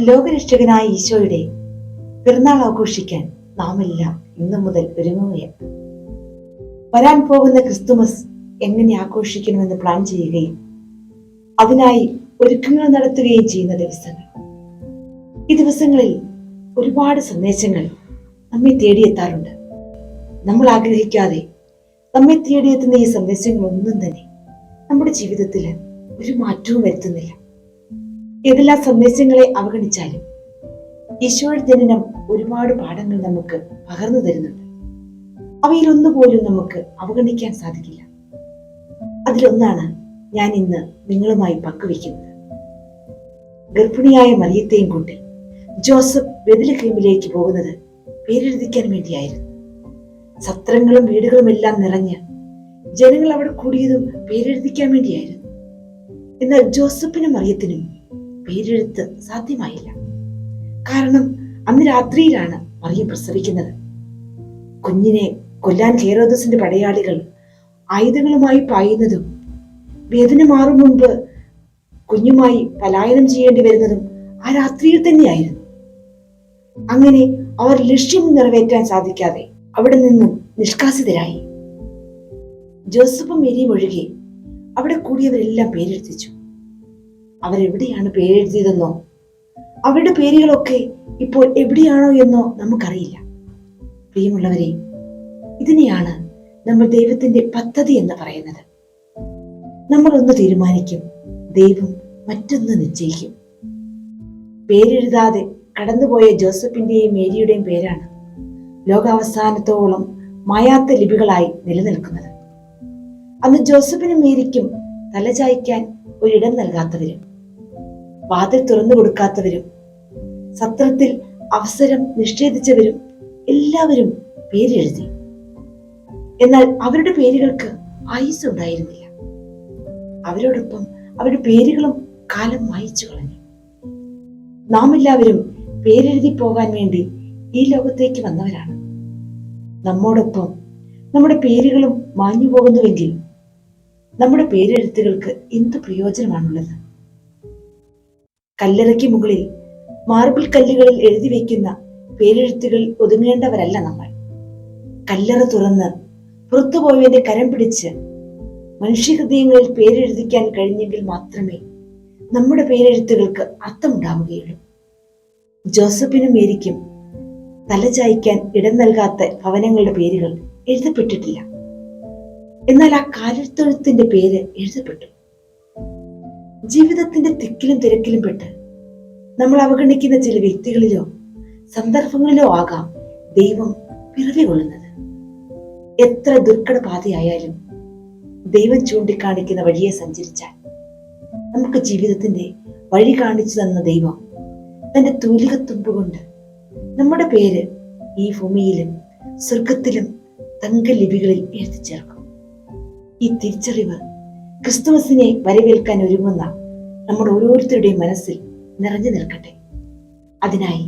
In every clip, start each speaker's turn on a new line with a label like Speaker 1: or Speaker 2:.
Speaker 1: ലോകരക്ഷകനായ ഈശോയുടെ പിറന്നാൾ ആഘോഷിക്കാൻ നാം എല്ലാം ഇന്നു മുതൽ ഒരുങ്ങുകയാണ്. വരാൻ പോകുന്ന ക്രിസ്തുമസ് എങ്ങനെ ആഘോഷിക്കണമെന്ന് പ്ലാൻ ചെയ്യുകയും അതിനായി ഒരുക്കങ്ങൾ നടത്തുകയും ചെയ്യുന്ന ദിവസങ്ങൾ. ഈ ദിവസങ്ങളിൽ ഒരുപാട് സന്ദേശങ്ങൾ നമ്മെ തേടിയെത്താറുണ്ട്. നമ്മൾ ആഗ്രഹിക്കാതെ നമ്മെ തേടിയെത്തുന്ന ഈ സന്ദേശങ്ങളൊന്നും തന്നെ നമ്മുടെ ജീവിതത്തിൽ ഒരു മാറ്റവും വരുത്തുന്നില്ല. ഏതെല്ലാം സന്ദേശങ്ങളെ അവഗണിച്ചാലും ഈശോയുടെ ജനനം ഒരുപാട് പാഠങ്ങൾ നമുക്ക് പകർന്നു തരുന്നുണ്ട്. അവയിലൊന്നുപോലും നമുക്ക് അവഗണിക്കാൻ സാധിക്കില്ല. അതിലൊന്നാണ് ഞാൻ ഇന്ന് നിങ്ങളുമായി പങ്കുവയ്ക്കുന്നത്. ഗർഭിണിയായ മറിയത്തെയും കൂട്ടി ജോസഫ് ബെതിലഹേമിലേക്ക് പോകുന്നത് പേരെഴുതിക്കാൻ വേണ്ടിയായിരുന്നു. സത്രങ്ങളും വീടുകളും എല്ലാം നിറഞ്ഞ് ജനങ്ങൾ അവിടെ കൂടിയതും പേരെഴുതിക്കാൻ വേണ്ടിയായിരുന്നു. എന്നാൽ ജോസഫിനും മറിയത്തിനും പേരെഴുത്ത് സാധ്യമായില്ല. കാരണം അന്ന് രാത്രിയിലാണ് മറിയം പ്രസവിക്കുന്നത്. കുഞ്ഞിനെ കൊല്ലാൻ കേരോദസിന്റെ പടയാളികൾ ആയുധങ്ങളുമായി പായുന്നതും വേദന മാറും മുൻപ് കുഞ്ഞുമായി പലായനം ചെയ്യേണ്ടി വരുന്നതും ആ രാത്രിയിൽ തന്നെയായിരുന്നു. അങ്ങനെ അവർ ലക്ഷ്യം നിറവേറ്റാൻ സാധിക്കാതെ അവിടെ നിന്നും നിഷ്കാസിതരായി. ജോസഫും മേരിയും ഒഴികെ അവിടെ കൂടിയവരെല്ലാം പേരെഴുത്തിച്ചു. അവരെവിടെയാണ് പേരെഴുതിയതെന്നോ? അവരുടെ പേരുകളൊക്കെ ഇപ്പോൾ എവിടെയാണോ എന്നോ നമുക്കറിയില്ല. പ്രിയമുള്ളവരെ ഇതിനെയാണ് നമ്മൾ ദൈവത്തിന്റെ പദ്ധതി എന്ന് പറയുന്നത്. നമ്മൾ ഒന്ന് തീരുമാനിക്കും ദൈവം മറ്റൊന്ന് നിശ്ചയിക്കും. പേരെഴുതാതെ കടന്നുപോയ ജോസഫിന്റെയും മേരിയുടെയും പേരാണ് ലോകാവസാനത്തോളം മായാത്ത ലിപികളായി നിലനിൽക്കുന്നത്. അന്ന് ജോസഫിനും മേരിക്കും തലചായ്ക്കാൻ ഒരിടം നൽകാത്തവരും വാതിൽ തുറന്നു കൊടുക്കാത്തവരും സത്രത്തിൽ അവസരം നിഷേധിച്ചവരും എല്ലാവരും പേരെഴുതി. എന്നാൽ അവരുടെ പേരുകൾക്ക് ആയുസ് ഉണ്ടായിരുന്നില്ല. അവരോടൊപ്പം അവരുടെ പേരുകളും കാലം മായിച്ചു കളഞ്ഞു. നാം എല്ലാവരും പേരെഴുതി പോകാൻ വേണ്ടി ഈ ലോകത്തേക്ക് വന്നവരാണ്. നമ്മോടൊപ്പം നമ്മുടെ പേരുകളും മാഞ്ഞു പോകുന്നുവെങ്കിൽ നമ്മുടെ പേരെഴുത്തുകൾക്ക് എന്ത് പ്രയോജനമാണുള്ളത്? കല്ലറയ്ക്ക് മുകളിൽ മാർബിൾ കല്ലുകളിൽ എഴുതി വയ്ക്കുന്ന പേരെഴുത്തുകൾ ഒതുങ്ങേണ്ടവരല്ല നമ്മൾ. കല്ലറ തുറന്ന് പുറത്തുപോയവന്റെ കരം പിടിച്ച് മനുഷ്യഹൃദയങ്ങളിൽ പേരെഴുതിക്കാൻ കഴിഞ്ഞെങ്കിൽ മാത്രമേ നമ്മുടെ പേരെഴുത്തുകൾക്ക് അർത്ഥമുണ്ടാവുകയുള്ളൂ. ജോസഫിനും മേരിക്കും തലചായ്ക്കാൻ ഇടം നൽകാത്ത ഭവനങ്ങളുടെ പേരുകൾ എഴുതപ്പെട്ടിട്ടില്ല. എന്നാൽ ആ കാലെഴുത്തെഴുത്തിന്റെ പേര് എഴുതപ്പെട്ടു. ജീവിതത്തിന്റെ തിക്കിലും തിരക്കിലും പെട്ട് നമ്മൾ അവഗണിക്കുന്ന ചില വ്യക്തികളിലോ സന്ദർഭങ്ങളിലോ ആകാം ദൈവം പിറവി കൊള്ളുന്നത്. എത്ര ദുർഘട പാതയായാലും ദൈവം ചൂണ്ടിക്കാണിക്കുന്ന വഴിയെ സഞ്ചരിച്ചാൽ നമുക്ക് ജീവിതത്തിന്റെ വഴി കാണിച്ചു തന്ന ദൈവം തന്റെ തൂലിക തുമ്പ് കൊണ്ട് നമ്മുടെ പേര് ഈ ഭൂമിയിലും സ്വർഗത്തിലും തങ്കലിപികളിൽ എഴുതി ചേർക്കും ഈ തിരിച്ചറിവ് ക്രിസ്തുമസിനെ വരവേൽക്കാൻ ഒരുങ്ങുന്ന നമ്മുടെ ഓരോരുത്തരുടെയും മനസ്സിൽ നിറഞ്ഞു നിൽക്കട്ടെ. അതിനായി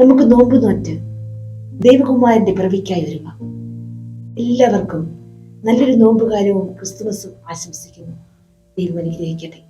Speaker 1: നമുക്ക് നോമ്പ് നോറ്റ് ദൈവകുമാരന്റെ പിറവിക്കായി ഒരുങ്ങാം. എല്ലാവർക്കും നല്ലൊരു നോമ്പുകാലവും ക്രിസ്തുമസും ആശംസിക്കുന്നു. ദൈവം അനുഗ്രഹിക്കട്ടെ.